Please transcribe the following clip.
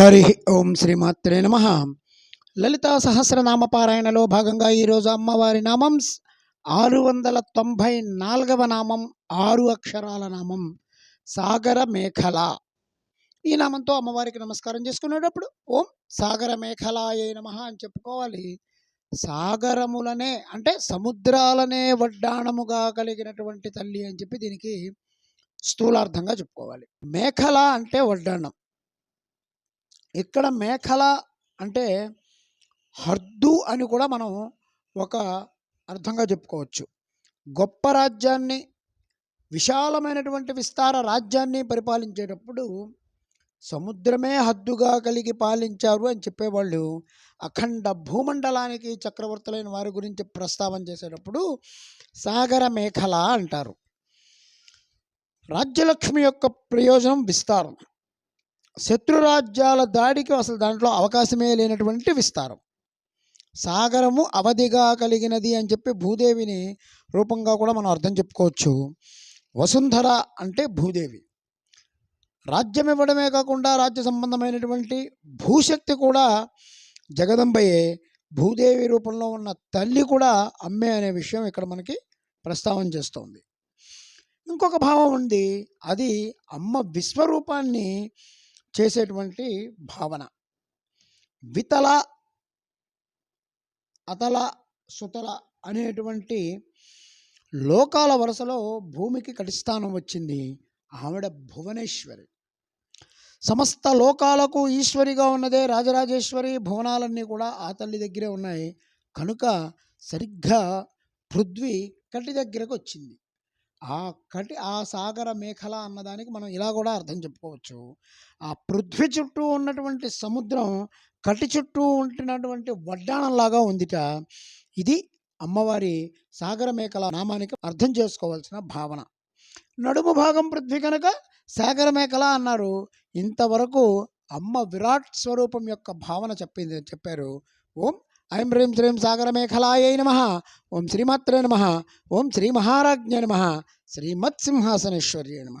హరి ఓం శ్రీమాత్రే నమ. లలితా సహస్రనామ పారాయణలో భాగంగా ఈరోజు అమ్మవారి నామం ఆరు వందల తొంభై నాలుగవ నామం ఆరు అక్షరాల నామం సాగర మేఖల. ఈ నామంతో అమ్మవారికి నమస్కారం చేసుకునేటప్పుడు ఓం సాగర మేఖలాయ నమ అని చెప్పుకోవాలి. సాగరములనే అంటే సముద్రాలనే వడ్డాణముగా కలిగినటువంటి తల్లి అని చెప్పి దీనికి స్థూలార్థంగా చెప్పుకోవాలి. మేఖల అంటే వడ్డాణం. ఇక్కడ మేఖల అంటే హర్దు అని కూడా మనం ఒక అర్థంగా చెప్పుకోవచ్చు. గొప్ప రాజ్యాన్ని విశాలమైనటువంటి విస్తార రాజ్యాన్ని పరిపాలించేటప్పుడు సముద్రమే హద్దుగా కలిగి పాలించారు అని చెప్పేవాళ్ళు. అఖండ భూమండలానికి చక్రవర్తులైన వారి గురించి ప్రస్తావన చేసేటప్పుడు సాగర మేఖల అంటారు. రాజ్యలక్ష్మి యొక్క ప్రయోజనం విస్తారం. శత్రురాజ్యాల దాడికి అసలు దాంట్లో అవకాశమే లేనటువంటి విస్తారం. సాగరము అవధిగా కలిగినది అని చెప్పి భూదేవిని రూపంగా కూడా మనం అర్థం చెప్పుకోవచ్చు. వసుంధర అంటే భూదేవి. రాజ్యం ఇవ్వడమే కాకుండా రాజ్య సంబంధమైనటువంటి భూశక్తి కూడా జగదంబయే భూదేవి రూపంలో ఉన్న తల్లి కూడా అమ్మే అనే విషయం ఇక్కడ మనకి ప్రస్తావన చేస్తోంది. ఇంకొక భావం ఉంది. అది అమ్మ విశ్వరూపాన్ని చేసేటువంటి భావన. వితల అతల సుతల అనేటువంటి లోకాల వరుసలో భూమికి కటిస్థానం వచ్చింది ఆవిడ భువనేశ్వరి. సమస్త లోకాలకు ఈశ్వరిగా ఉన్నదే రాజరాజేశ్వరి భువనాలన్నీ కూడా ఆ తల్లి దగ్గరే ఉన్నాయి. కనుక సరిగ్గా పృథ్వీ కటి దగ్గరకు వచ్చింది. ఆ కటి ఆ సాగర మేఖల అన్నదానికి మనం ఇలా కూడా అర్థం చెప్పుకోవచ్చు. ఆ పృథ్వీ చుట్టూ ఉన్నటువంటి సముద్రం కటి చుట్టూ ఉంటున్నటువంటి వడ్డాణంలాగా ఉందిట. ఇది అమ్మవారి సాగర మేఖల నామానికి అర్థం చేసుకోవాల్సిన భావన. నడుము భాగం పృథ్వీ కనుక సాగర మేఖల అన్నారు. ఇంతవరకు అమ్మ విరాట్ స్వరూపం యొక్క భావన చెప్పింది చెప్పారు. ఓం ఐం హ్రీం శ్రీం సాగరమేఖలాయ నమ. ఓం శ్రీమాత్రే నమ. ఓం శ్రీ మహారాజ్ఞ నమ. శ్రీమత్సింహాసనేశ్వర్య నమ.